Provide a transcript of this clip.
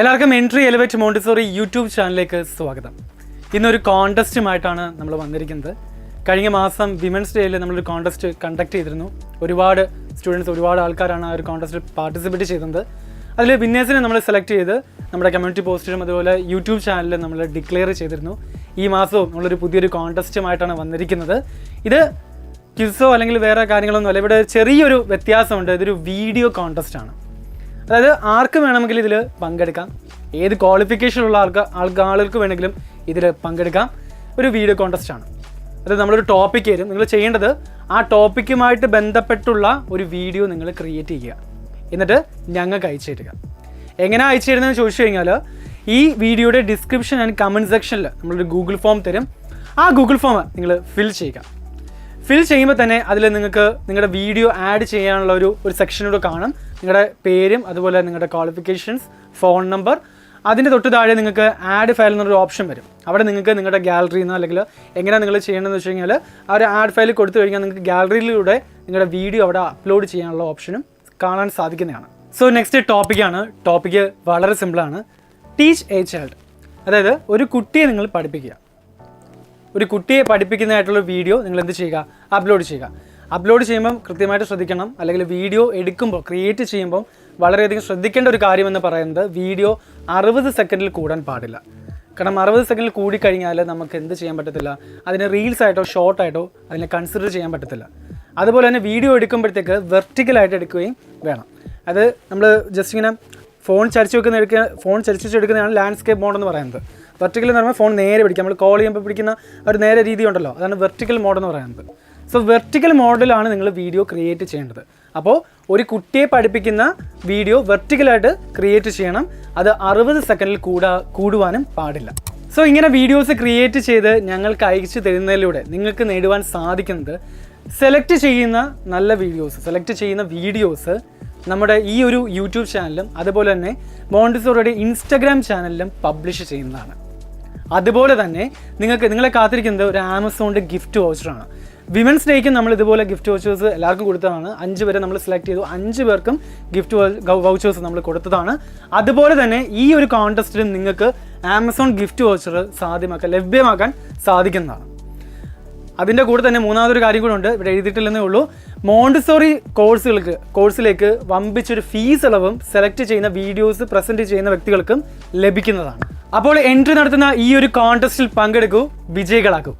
എല്ലാവർക്കും entry elevate Montessori YouTube ചാനലിലേക്ക് സ്വാഗതം. ഇന്നൊരു കോണ്ടസ്റ്റുമായിട്ടാണ് നമ്മൾ വന്നിരിക്കുന്നത്. കഴിഞ്ഞ മാസം വിമൻസ് ഡേയിൽ നമ്മളൊരു കോണ്ടസ്റ്റ് കണ്ടക്ട് ചെയ്തിരുന്നു. ഒരുപാട് സ്റ്റുഡൻസ് ഒരുപാട് ആൾക്കാരാണ് ആ ഒരു കോണ്ടസ്റ്റിൽ പാർട്ടിസിപ്പേറ്റ് ചെയ്തത്. അതിൽ വിന്നേഴ്സിനെ നമ്മൾ സെലക്ട് ചെയ്ത് നമ്മുടെ കമ്മ്യൂണിറ്റി പോസ്റ്റിലും അതുപോലെ യൂട്യൂബ് ചാനലിൽ നമ്മൾ ഡിക്ലെയർ ചെയ്തിരുന്നു. ഈ മാസവും നമ്മളൊരു പുതിയൊരു കോണ്ടസ്റ്റുമായിട്ടാണ് വന്നിരിക്കുന്നത്. ഇത് ക്വിസോ അല്ലെങ്കിൽ വേറെ കാര്യങ്ങളൊന്നും അല്ല ഇവിടെ ചെറിയൊരു വ്യത്യാസമുണ്ട്. ഇതൊരു വീഡിയോ കോണ്ടസ്റ്റ് ആണ്. അതായത് ആർക്ക് വേണമെങ്കിലും ഇതിൽ പങ്കെടുക്കാം. ഏത് ക്വാളിഫിക്കേഷൻ ഉള്ള ആൾക്കാർ ആൾക്ക് ആളുകൾക്ക് വേണമെങ്കിലും ഇതിൽ പങ്കെടുക്കാം. ഒരു വീഡിയോ കോൺടെസ്റ്റ് ആണ്. അത് നമ്മളൊരു ടോപ്പിക് തരും നിങ്ങൾ ചെയ്യേണ്ടത് ആ ടോപ്പിക്കുമായിട്ട് ബന്ധപ്പെട്ടുള്ള ഒരു വീഡിയോ നിങ്ങൾ ക്രിയേറ്റ് ചെയ്യുക. എന്നിട്ട് ഞങ്ങൾക്ക് അയച്ചു തരിക. എങ്ങനെ അയച്ചു തരുന്നതെന്ന് ചോദിച്ചു കഴിഞ്ഞാൽ ഈ വീഡിയോയുടെ ഡിസ്ക്രിപ്ഷൻ ആൻഡ് കമന്റ് സെക്ഷനിൽ നമ്മളൊരു ഗൂഗിൾ ഫോം തരും. ആ ഗൂഗിൾ ഫോം നിങ്ങൾ ഫിൽ ചെയ്യുക. ഫിൽ ചെയ്യുമ്പോൾ തന്നെ അതിൽ നിങ്ങൾക്ക് നിങ്ങളുടെ വീഡിയോ ആഡ് ചെയ്യാനുള്ള ഒരു ഒരു സെക്ഷനോട് കാണും. നിങ്ങളുടെ പേരും അതുപോലെ നിങ്ങളുടെ ക്വാളിഫിക്കേഷൻസ് ഫോൺ നമ്പർ അതിന്റെ തൊട്ട് താഴെ നിങ്ങൾക്ക് ആഡ് ഫയൽ എന്നൊരു ഓപ്ഷൻ വരും. അവിടെ നിങ്ങൾക്ക് നിങ്ങളുടെ ഗാലറിയിൽ നിന്ന് അല്ലെങ്കിൽ എങ്ങനെയാണ് നിങ്ങൾ ചെയ്യേണ്ടതെന്ന് വെച്ച് കഴിഞ്ഞാൽ ആ ഒരു ആഡ് ഫയൽ കൊടുത്തു കഴിഞ്ഞാൽ നിങ്ങൾക്ക് ഗാലറിയിലൂടെ നിങ്ങളുടെ വീഡിയോ അവിടെ അപ്ലോഡ് ചെയ്യാനുള്ള ഓപ്ഷനും കാണാൻ സാധിക്കുന്നതാണ്. സോ നെക്സ്റ്റ് ടോപ്പിക്കാണ് ടോപ്പിക്ക് വളരെ സിമ്പിളാണ് ടീച്ച് എ ചൈൽഡ് അതായത് ഒരു കുട്ടിയെ നിങ്ങൾ പഠിപ്പിക്കുക. ഒരു കുട്ടിയെ പഠിപ്പിക്കുന്നതായിട്ടുള്ള വീഡിയോ നിങ്ങൾ എന്ത് ചെയ്യുക? അപ്ലോഡ് ചെയ്യുക. അപ്ലോഡ് ചെയ്യുമ്പം കൃത്യമായിട്ട് ശ്രദ്ധിക്കണം. അല്ലെങ്കിൽ വീഡിയോ എടുക്കുമ്പോൾ ക്രിയേറ്റ് ചെയ്യുമ്പോൾ വളരെയധികം ശ്രദ്ധിക്കേണ്ട ഒരു കാര്യമെന്ന് പറയുന്നത് വീഡിയോ അറുപത് സെക്കൻഡിൽ കൂടാൻ പാടില്ല. കാരണം അറുപത് സെക്കൻഡിൽ കൂടിക്കഴിഞ്ഞാൽ നമുക്ക് എന്ത് ചെയ്യാൻ പറ്റത്തില്ല? അതിനെ റീൽസ് ആയിട്ടോ ഷോർട്ട് ആയിട്ടോ അതിനെ കൺസിഡർ ചെയ്യാൻ പറ്റത്തില്ല. അതുപോലെ തന്നെ വീഡിയോ എടുക്കുമ്പോഴത്തേക്ക് വെർട്ടിക്കലായിട്ട് എടുക്കുകയും വേണം. അത് നമ്മൾ ജസ്റ്റ് ഇങ്ങനെ ഫോൺ ചരിച്ച് വെക്കുന്ന എടുക്കുക ഫോൺ ചരിച്ച് എടുക്കുന്നതാണ് ലാൻഡ്സ്കേപ്പ് മോഡ് എന്ന് പറയുന്നത്. വെർട്ടിക്കൽ എന്ന് പറയുമ്പോൾ ഫോൺ നേരെ പിടിക്കുക. നമ്മൾ കോൾ ചെയ്യുമ്പോൾ പിടിക്കുന്ന ഒരു നേരെ രീതി ഉണ്ടല്ലോ. അതാണ് വെർട്ടിക്കൽ മോഡ് എന്ന് പറയുന്നത്. സോ വെർട്ടിക്കൽ മോഡലാണ് നിങ്ങൾ വീഡിയോ ക്രിയേറ്റ് ചെയ്യേണ്ടത്. അപ്പോൾ ഒരു കുട്ടിയെ പഠിപ്പിക്കുന്ന വീഡിയോ വെർട്ടിക്കലായിട്ട് ക്രിയേറ്റ് ചെയ്യണം. അത് അറുപത് സെക്കൻഡിൽ കൂടാ കൂടുവാനും പാടില്ല. സോ ഇങ്ങനെ വീഡിയോസ് ക്രിയേറ്റ് ചെയ്ത് ഞങ്ങൾക്ക് അയച്ചു തരുന്നതിലൂടെ നിങ്ങൾക്ക് നേടുവാൻ സാധിക്കുന്നത് സെലക്ട് ചെയ്യുന്ന നല്ല വീഡിയോസ് സെലക്ട് ചെയ്യുന്ന വീഡിയോസ് നമ്മുടെ ഈ ഒരു യൂട്യൂബ് ചാനലിലും അതുപോലെ തന്നെ മോണ്ടിസോറിയുടെ ഇൻസ്റ്റഗ്രാം ചാനലിലും പബ്ലിഷ് ചെയ്യുന്നതാണ്. അതുപോലെ തന്നെ നിങ്ങൾക്ക് നിങ്ങളെ കാത്തിരിക്കുന്നത് ഒരു ആമസോണിന്റെ ഗിഫ്റ്റ് വൗച്ചറാണ്. വിമൻസ് ഡേക്ക് നമ്മൾ ഇതുപോലെ ഗിഫ്റ്റ് വൗച്ചേഴ്സ് എല്ലാവർക്കും കൊടുത്തതാണ്. അഞ്ച് പേരെ നമ്മൾ സെലക്ട് ചെയ്തു. അഞ്ച് പേർക്കും ഗിഫ്റ്റ് വൗച്ചേഴ്സ് നമ്മൾ കൊടുത്തതാണ്. അതുപോലെ തന്നെ ഈ ഒരു കോൺടെസ്റ്റിലും നിങ്ങൾക്ക് ആമസോൺ ഗിഫ്റ്റ് വൗച്ചർ സാധ്യമാക്കാൻ ലഭ്യമാക്കാൻ സാധിക്കുന്നതാണ്. അതിന്റെ കൂടെ തന്നെ മൂന്നാമതൊരു കാര്യം കൂടെ ഉണ്ട്. ഇവിടെ എഴുതിയിട്ടില്ലെന്നേ ഉള്ളൂ. മോണ്ടിസോറി കോഴ്സുകൾക്ക് കോഴ്സിലേക്ക് വമ്പിച്ചൊരു ഫീസ് ഇളവും സെലക്ട് ചെയ്യുന്ന വീഡിയോസ് പ്രസന്റ് ചെയ്യുന്ന വ്യക്തികൾക്കും ലഭിക്കുന്നതാണ്. അപ്പോൾ എൻട്രി നടത്തുന്ന ഈ ഒരു കോൺടെസ്റ്റിൽ പങ്കെടുക്കൂ. വിജയികളാക്കൂ.